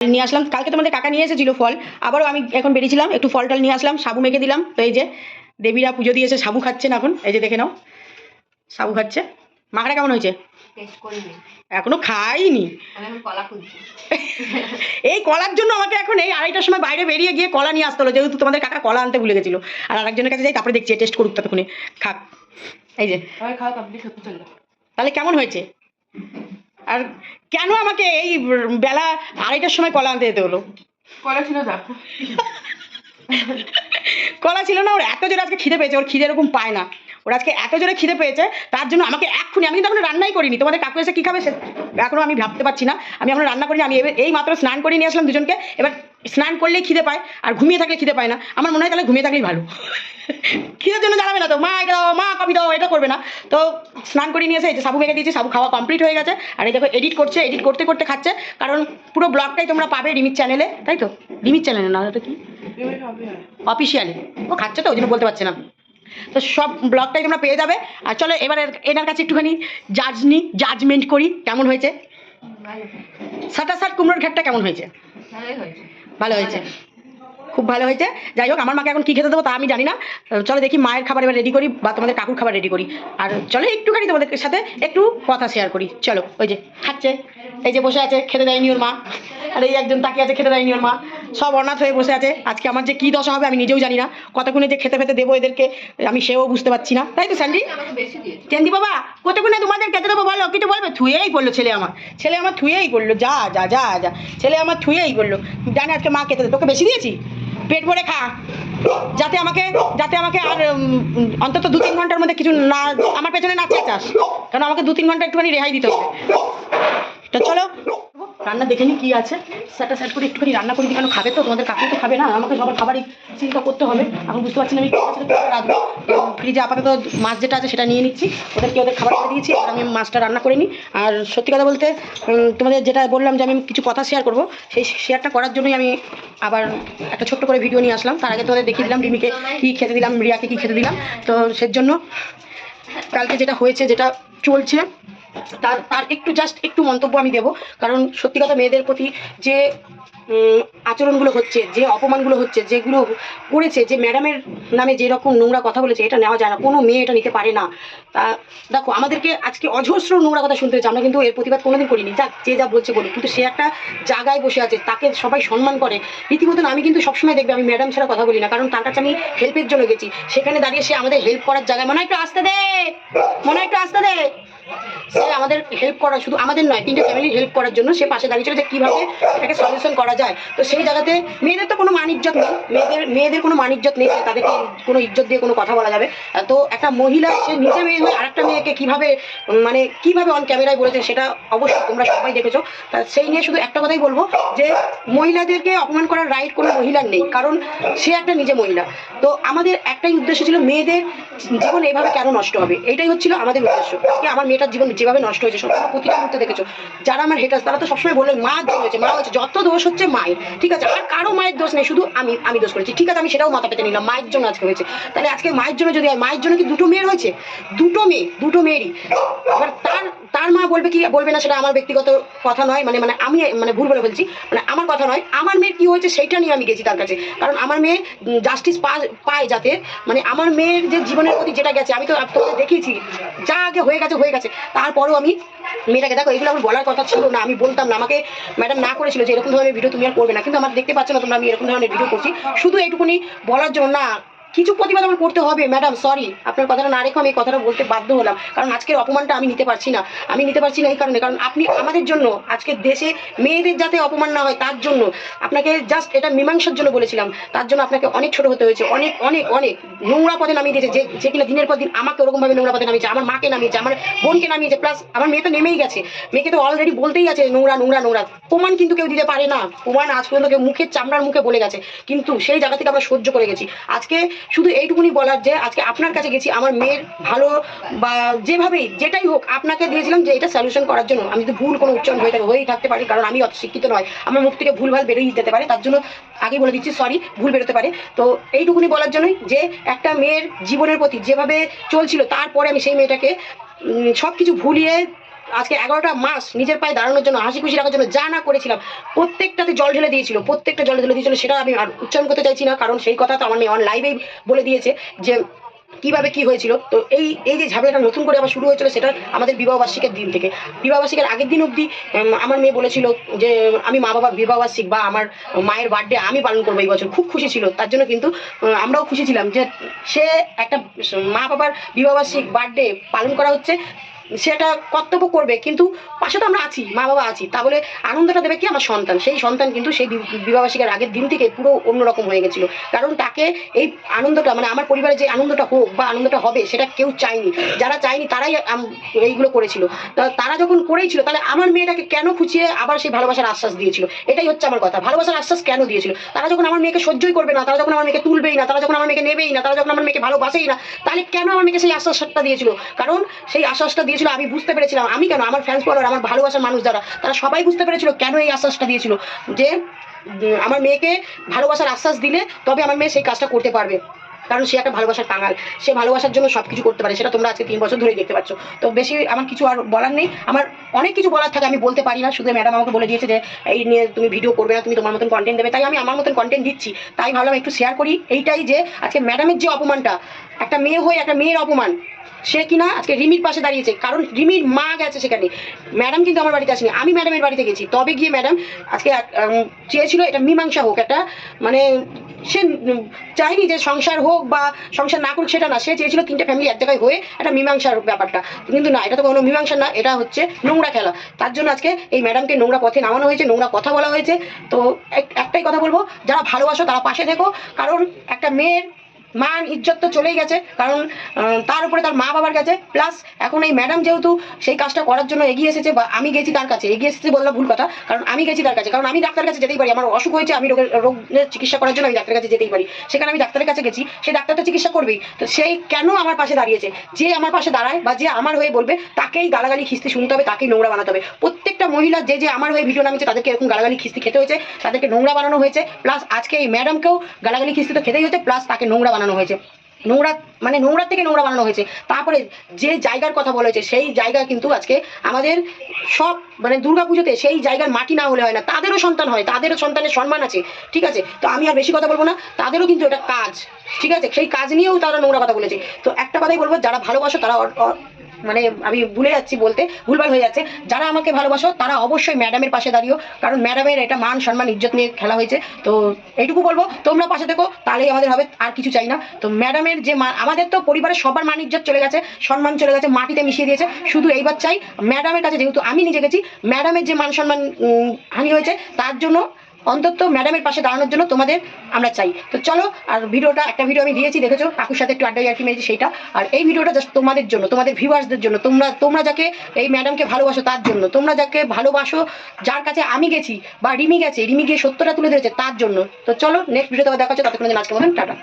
নিয়ে আসলাম। কালকে তোমাদের কাকা নিয়ে এসেছিল ফল। আবারও আমি এখন বেরিয়েছিলাম একটু ফল টল নিয়ে আসলাম সাবু মেখে দিলাম। তো এই যে দেবীরা পুজো দিয়েছে সাবু খাচ্ছেন এখন। এই যে দেখে নাও সাবু খাচ্ছে। মাখড়া কেমন হয়েছে? এখনও খাইনি। এই কলার জন্য আমাকে এখন এই আড়াইটার সময় বাইরে বেরিয়ে গিয়ে কলা নিয়ে আসতে হলো যেহেতু তোমাদের কাকা কলা আনতে ভুলে গেছিল। আর আরেকজনের কাছে যাই তারপরে দেখছি টেস্ট করুক ততক্ষণে। খাক। এই যে। তাহলে কেমন হয়েছে? আর কেন আমাকে এই বেলা আড়াইটার সময় কলা আনতে যেতে হলো? কলা ছিল না কলা ছিল না ওর এত জোরে আজকে খিদে পেয়েছে ওর খিদে এরকম পায় না। ওর আজকে এত জোরে খিদে পেয়েছে তার জন্য আমাকে এক্ষুনি আমি কিন্তু এখনও রান্নাই করিনি। তোমাদের কাকু এসে কী খাবে সে এখনও আমি ভাবতে পারছি না। আমি এখনও রান্না করিনি আমি এবার- এই মাত্র স্নান করে নিয়ে আসলাম দুজনকে। এবার স্নান করলেই খিদে পায় আর ঘুমিয়ে থাকলে খিদে পায় না। আমার মনে হয় তাহলে ঘুমিয়ে থাকলেই ভালো। খিদের জন্য জানাবে না তো মা এটা দাও মা কবি দাও এটা করবে না। তো স্নান করে নিয়ে এসে এই যে সাবু মেখে দিয়েছি সাবু খাওয়া কমপ্লিট হয়ে গেছে। আর এই দেখো এডিট করছে এডিট করতে করতে খাচ্ছে। কারণ পুরো ব্লগটাই তোমরা পাবে রিমির চ্যানেলে তাই তো? রিমির চ্যানেলে না ওটা কি? অফিসিয়ালি ও খাচ্ছে তো ওই জন্য বলতে পারছে না। তো সব ব্লগটাই তোমরা পেয়ে যাবে। আর চলো এবার এনার কাছে একটুখানি জাজ নি জাজমেন্ট করি কেমন হয়েছে? ভালো সাটা সাট কুমড়োর ঘাটটা কেমন হয়েছে? ভালো হয়েছে। খুব ভালো হয়েছে। যাই হোক আমার মাকে এখন কী খেতে দেবো তা আমি জানি না। চলো দেখি মায়ের খাবার এবার রেডি করি বা তোমাদের কাকুর খাবার রেডি করি। আর চলো একটুখানি তোমাদের সাথে একটু কথা শেয়ার করি। চলো ওই যে খাচ্ছে। এই যে বসে আছে খেতে দেয়নি ওর মা। আর, এই একজন তাকিয়ে আছে, খেতে দেয়নি ওর মা। সব অনাথ হয়ে বসে আছে। আজকে আমার যে কী দশা হবে আমি নিজেও জানি না। কতক্ষণে যে খেতে ফেতে দেবো এদেরকে, আমি সেও বুঝতে পারছি না। তাই তো, স্যান্ডি? চেন্দি বাবা, কতক্ষণে তোমাদের খেতে দেবো বলো? কিছু বলবে? থুয়েই পড়ল ছেলে আমার। ছেলে আমার থুয়েই পড়ল। যা যা যা যা। ছেলে আমার থুয়েই পড়ল। জানি আজকে মা খেতে তোকে বেশি দিয়েছি? পেট ভরে খা। যাতে আমাকে যাতে আমাকে আর অন্তত দু তিন ঘণ্টার মধ্যে কিছু না, আমার পেছনে না চেঁচাস। কারণ আমাকে দু তিন ঘণ্টা একটুখানি রেহাই দিতে হবে। তো চলো। রান্না দেখে নি কি আছে। সেটা সেট করে একটুখানি রান্না করে দিই কারণ খাবে তো? তোমাদের কাকু তো খাবে না। আমাকে সবার খাবারই চিন্তা করতে হবে। এখন বুঝতে পারছি না আমি রাখব ফ্রিজে আপাতত মাছ যেটা আছে সেটা নিয়ে নিচ্ছি। ওদেরকে ওদের খাবার করে দিয়েছি। আর আমি মাছটা রান্না করে নিই আর সত্যি কথা বলতে তোমাদের যেটা বললাম যে আমি কিছু কথা শেয়ার করব, সেই শেয়ারটা করার জন্যই আমি আবার একটা ছোট্ট করে ভিডিও নিয়ে আসলাম। তার আগে তোমাদের দেখিয়ে দিলাম, রিমিকে কী খেতে দিলাম, রিয়াকে কী খেতে দিলাম। তো সেজন্য কালকে যেটা হয়েছে, যেটা চলছে তার তার একটু জাস্ট একটু মন্তব্য আমি দেবো। কারণ সত্যি কথা মেয়েদের প্রতি যে আচরণগুলো হচ্ছে, যে অপমানগুলো হচ্ছে, যেগুলো করেছে, যে ম্যাডামের নামে যেরকম নোংরা কথা বলেছে, এটা নেওয়া যায় না। কোনো মেয়ে এটা নিতে পারে না। তা, দেখো, আমাদেরকে আজকে অজস্র নোংরা কথা শুনতে হচ্ছে। আমরা কিন্তু এর প্রতিবাদ কোনোদিন করিনি। যাক, যে যা বলছে বলুক। কিন্তু সে একটা জায়গায় বসে আছে, তাকে সবাই সম্মান করে। রীতিমতন আমি কিন্তু সবসময় দেখবে, আমি ম্যাডাম ছাড়া কথা বলি না। কারণ তার কাছে আমি হেল্পের জন্য গেছি। সেখানে দাঁড়িয়ে সে আমাদের হেল্প করার জায়গায়। মনে হয় একটু আসতে দে! মনে হয় একটু আসতে দে! সে আমাদের হেল্প করা শুধু আমাদের নয়, তিনটে ফ্যামিলির হেল্প করার জন্য সে পাশে দাঁড়িয়েছিল যে কীভাবে এটাকে সলিউশন করা যায়। তো সেই জায়গাতে মেয়েদের তো কোনো মান ইজ্জত নেই, মেয়েদের মেয়েদের কোনো মান ইজ্জত নেই, তাদেরকে কোনো ইজ্জত দিয়ে কোনো কথা বলা যাবে। তো একটা মহিলা, সে নিজে মেয়ে হয়ে আরেকটা মেয়েকে কীভাবে মানে কীভাবে অন ক্যামেরায় বলেছে সেটা অবশ্যই তোমরা সবাই দেখেছ। তা সেই নিয়ে শুধু একটা কথাই বলব যে মহিলাদেরকে অপমান করার রাইট কোনো মহিলার নেই, কারণ সে একটা নিজে মহিলা। তো আমাদের একটাই উদ্দেশ্য ছিল মেয়েদের জীবন এভাবে কেন নষ্ট হবে? এটাই হচ্ছিল আমাদের উদ্দেশ্য। আমার মেয়েটার জীবন যেভাবে নষ্ট হয়েছে সবসময় প্রতিটা মুহূর্তে দেখেছ। যারা আমার হেটার্স তারা তো সবসময় বললেন মা দোষ হয়েছে, মা হয়েছে। যত দোষ হচ্ছে মায়ের, ঠিক আছে? আর কারও মায়ের দোষ নেই, শুধু আমি আমি দোষ করেছি। ঠিক আছে, আমি সেটাও মাথা পেতে নিলাম, মায়ের জন্য আজকে হয়েছে। তাহলে আজকে মায়ের জন্য যদি মায়ের জন্য কি দুটো মেয়ের হয়েছে দুটো মেয়ে, দুটো মেয়েরই। এবার তার তার মা বলবে কি, বলবে না সেটা আমার ব্যক্তিগত কথা নয় মানে মানে আমি মানে ভুল বলে বলছি মানে আমার কথা নয়, আমার মেয়ের কি হয়েছে সেইটা নিয়ে আমি গেছি তার কাছে। কারণ আমার মেয়ে জাস্টিস পায় যাতে মানে আমার মেয়ের যে জীবনের প্রতি যেটা গেছে, আমি তো তোমাদের দেখিয়েছি, যা আগে হয়ে গেছে হয়ে গেছে। তারপরেও আমি মেয়েটাকে, দেখো, এগুলো আমার বলার কথা ছিল না, আমি বলতাম না, আমাকে ম্যাডাম না করেছিল যে এরকম ধরনের ভিডিও তুমি আর করবে না, কিন্তু আমার দেখতে পাচ্ছ না তোমরা, আমি এরকম ধরনের ভিডিও করছি। শুধু এইটুকুনি বলার জন্য না কিছু প্রতিবাদ আমার করতে হবে ম্যাডাম সরি আপনার কথাটা না রেখে আমি এই কথাটা বলতে বাধ্য হলাম। কারণ আজকের অপমানটা আমি নিতে পারছি না। আমি নিতে পারছি না এই কারণে। কারণ আপনি আমাদের জন্য, আজকে দেশে মেয়েদের যাতে অপমান না হয়, তার জন্য আপনাকে জাস্ট এটা মীমাংসার জন্য বলেছিলাম। তার জন্য আপনাকে অনেক ছোট হতে হয়েছে। অনেক অনেক অনেক নোংরা পদে নামিয়ে দিয়েছে। যে যে কিনা দিনের পর দিন আমাকে ওরকমভাবে নোংরা পদে নামিয়েছে, আমার মাকে নামিয়েছে, আমার বোনকে নামিয়েছে। প্লাস আমার মেয়ে তো নেমেই গেছে। মেয়েকে তো অলরেডি বলতেই আছে, নোংরা নোংরা নোংরা। প্রমাণ কিন্তু কেউ দিতে পারে না। প্রমাণ আজ পর্যন্ত কেউ মুখের চামড়ার মুখে বলে গেছে। কিন্তু সেই জায়গা থেকে আমরা সহ্য করে গেছি। আজকে শুধু এইটুকুনি বলার যে আজকে আপনার কাছে গেছি, আমার মেয়ের ভালো বা যেভাবেই, যেটাই হোক, আপনাকে দিয়েছিলাম যে এটা সলিউশন করার জন্য। আমি যদি ভুল কোনো উচ্চারণ হয়ে থাকে, হয়েই থাকতে পারি, কারণ আমি অত শিক্ষিত নয়। আমার মুখ থেকে ভুলভাল বেরোই যেতে পারে, তার জন্য আগেই বলে দিচ্ছি সরি ভুল বেরোতে পারে। তো এইটুকুনি বলার জন্যই যে একটা মেয়ের জীবনের প্রতি যেভাবে চলছিল, তারপরে আমি সেই মেয়েটাকে সব কিছু ভুলিয়ে আজকে এগারোটা মাস নিজের পায়ে দাঁড়ানোর জন্য, হাসি খুশি রাখার জন্য যা না করেছিলাম, প্রত্যেকটাতে জল ঢেলে দিয়েছিল, প্রত্যেকটা জল ঢেলে দিয়েছিল সেটা আমি আর উচ্চারণ করতে চাইছি না, কারণ সেই কথা তো আমার মেয়ে অন লাইভেই বলে দিয়েছে যে কীভাবে কি হয়েছিল। তো এই এই যে ঝামেলাটা নতুন করে আবার শুরু হয়েছিল সেটা আমাদের বিবাহবার্ষিকের দিন থেকে। বিবাহবার্ষিকের আগের দিন অবধি আমার মেয়ে বলেছিল যে আমি মা বাবার বিবাহবার্ষিক বা আমার মায়ের বার্থডে আমি পালন করব এই বছর। খুব খুশি ছিল। তার জন্য কিন্তু আমরাও খুশি ছিলাম যে সে একটা মা বাবার বিবাহবার্ষিক বার্থডে পালন করা হচ্ছে। সেটা কর্তব্য করবে, কিন্তু পাশে তো আমরা আছি, মা বাবা আছি তা বলে আনন্দটা দেবে কি আমার সন্তান? সেই সন্তান কিন্তু সেই বি- বিবাহবার্ষিকের আগের দিন থেকে পুরো অন্যরকম হয়ে গেছিল। কারণ তাকে এই আনন্দটা মানে আমার পরিবারে যে আনন্দটা হোক বা আনন্দটা হবে, সেটা কেউ চায়নি। যারা চায়নি, তারাই এইগুলো করেছিল। তারা যখন করেইছিল তাহলে আমার মেয়েটাকে কেন খুঁচিয়ে আবার সেই ভালোবাসার আশ্বাস দিয়েছিল? এটাই হচ্ছে আমার কথা। ভালোবাসার আশ্বাস কেন দিয়েছিল? তারা যখন আমার মেয়েকে সহ্যই করবে না, তারা যখন আমার মেয়েকে তুলবেই না, তারা যখন আমার মেয়েকে নেবেই না, তারা যখন আমার মেয়েকে ভালোবাসেই না, তাহলে কেন আমার মেয়েকে সেই আশ্বাসটা দিয়েছিল? কারণ সেই আশ্বাসটা দিয়েছিল, আমি বুঝতে পেরেছিলাম। আমি কেন? আমার ফ্যান্স ফলোয়ার আমার ভালোবাসার মানুষ যারা, তারা সবাই বুঝতে পেরেছিল কেন এই আশ্বাসটা দিয়েছিল। যে আমার মেয়েকে ভালোবাসার আশ্বাস দিলে তবে আমার মেয়ে সেই কাজটা করতে পারবে। কারণ সে একটা ভালোবাসার কাঙাল সে ভালোবাসার জন্য সব কিছু করতে পারে, সেটা তোমরা আজকে তিন বছর ধরেই দেখতে পাচ্ছ। তো বেশি আমার কিছু আর বলার নেই। আমার অনেক কিছু বলার থাকে, আমি বলতে পারি না। শুধু ম্যাডাম আমাকে বলে দিয়েছে যে, এই নিয়ে তুমি ভিডিও করবে না, তুমি তোমার মতন কন্টেন্ট দেবে। তাই আমি আমার মতন কন্টেন্ট দিচ্ছি। তাই ভাবলাম একটু শেয়ার করি। এইটাই যে, আজকে ম্যাডামের যে অপমানটা একটা মেয়ে হয়ে একটা মেয়ের অপমান। সে কিনা আজকে রিমির পাশে দাঁড়িয়েছে, কারণ রিমির মা গেছে সেখানে। ম্যাডাম কিন্তু আমার বাড়িতে আসেনি। আমি ম্যাডামের বাড়িতে গেছি। তবে গিয়ে ম্যাডাম আজকে চেয়েছিল এটা মীমাংসা হোক, একটা মানে সে চায়নি যে সংসার হোক বা সংসার না করুক, সেটা না। সে চেয়েছিল তিনটে ফ্যামিলি এক জায়গায় হয়ে একটা মীমাংসার ব্যাপারটা। কিন্তু না, এটা তো কোনো মীমাংসা না, এটা হচ্ছে নোংরা খেলা। তার জন্য আজকে এই ম্যাডামকে নোংরা পথে নামানো হয়েছে, নোংরা কথা বলা হয়েছে। তো এক- একটাই কথা বলব, যারা ভালোবাসো তারা পাশে থেকো। কারণ একটা মেয়ের মান, ইজ্জত তো চলেই গেছে, কারণ তার উপরে তার মা বাবার কাছে প্লাস এখন এই ম্যাডাম যেহেতু সেই কাজটা করার জন্য এগিয়ে এসেছে, বা আমি গেছি তার কাছে, এগিয়ে এসেছে বললাম ভুল কথা, কারণ আমি গেছি তার কাছে, কারণ আমি ডাক্তারের কাছে যেতেই পারি, আমার অসুখ হয়েছে, আমি রোগের রোগের চিকিৎসা করার জন্য আমি ডাক্তারের কাছে যেতেই পারি, সেখানে আমি ডাক্তারের কাছে গেছি সেই ডাক্তার তো চিকিৎসা করবেই, তো সেই কেন আমার পাশে দাঁড়িয়েছে? যে আমার পাশে দাঁড়ায় বা যে আমার হয়ে বলবে, তাকেই গালাগালি, খিস্তি শুনতে হবে, তাকেই নোংরা বানাতে হবে। প্রত্যেকটা মহিলা, যে যে আমার হয়ে ভিডিও নামিয়েছে তাদেরকে এরকম গালাগালি, খিস্তি খেতে হয়েছে, তাদেরকে নোংরা বানানো হয়েছে প্লাস আজকে এই ম্যাডামকেও গালাগালি, খিস্তি তো খেতেই হয়েছে প্লাস তাকে নোংরা বানানো হয়েছে। নোংরা মানে নোংরা থেকে নোংরা বানানো হয়েছে। তারপরে যে জায়গার কথা বলা হয়েছে, সেই জায়গা কিন্তু আজকে আমাদের সব মানে দুর্গাপুজোতে সেই জায়গার মাটি না হলে হয় না। তাদেরও সন্তান হয়, তাদেরও সন্তানের সম্মান আছে, ঠিক আছে? তো আমি আর বেশি কথা বলব না, তাদেরও কিন্তু এটা কাজ, ঠিক আছে? সেই কাজ নিয়েও তারা নোংরা কথা বলেছে। তো একটা কথাই বলব, যারা ভালোবাসো তারা মানে আমি ভুলে যাচ্ছি বলতে ভুলভাল হয়ে যাচ্ছে। যারা আমাকে ভালোবাসো, তারা অবশ্যই ম্যাডামের পাশে দাঁড়িও। কারণ ম্যাডামের এটা মান, সম্মান, ইজ্জত নিয়ে খেলা হয়েছে। তো এইটুকু বলব, তোমরা পাশে থেকো, তাহলেই আমাদের হবে, আর কিছু চাই না। তো ম্যাডামের যে আমাদের তো পরিবারের সবার মান, ইজ্জত চলে গেছে, সম্মান চলে গেছে, মাটিতে মিশিয়ে দিয়েছে। শুধু এইবার চাই, ম্যাডামের কাছে যেহেতু আমি নিজে গেছি, ম্যাডামের যে মান, সম্মান হানি হয়েছে, তার জন্য অন্তত ম্যাডামের পাশে দাঁড়ানোর জন্য তোমাদের আমরা চাই। তো চলো, আর ভিডিওটা, একটা ভিডিও আমি দিয়েছি, দেখেছ? কাকুর সাথে একটু আড্ডা ইয়ার্কি মেরেছি, সেইটা। আর এই ভিডিওটা জাস্ট তোমাদের জন্য, তোমাদের ভিউয়ার্সদের জন্য, তোমরা তোমরা যাকে এই ম্যাডামকে ভালোবাসো তার জন্য, তোমরা যাকে ভালোবাসো, যার কাছে আমি গেছি বা রিমি গেছে, রিমি গিয়ে সত্যটা তুলে ধরেছে তার জন্য। তো চলো নেক্সট ভিডিও তোমার দেখা হচ্ছে ততক্ষণ আজকে মতন, টাটা।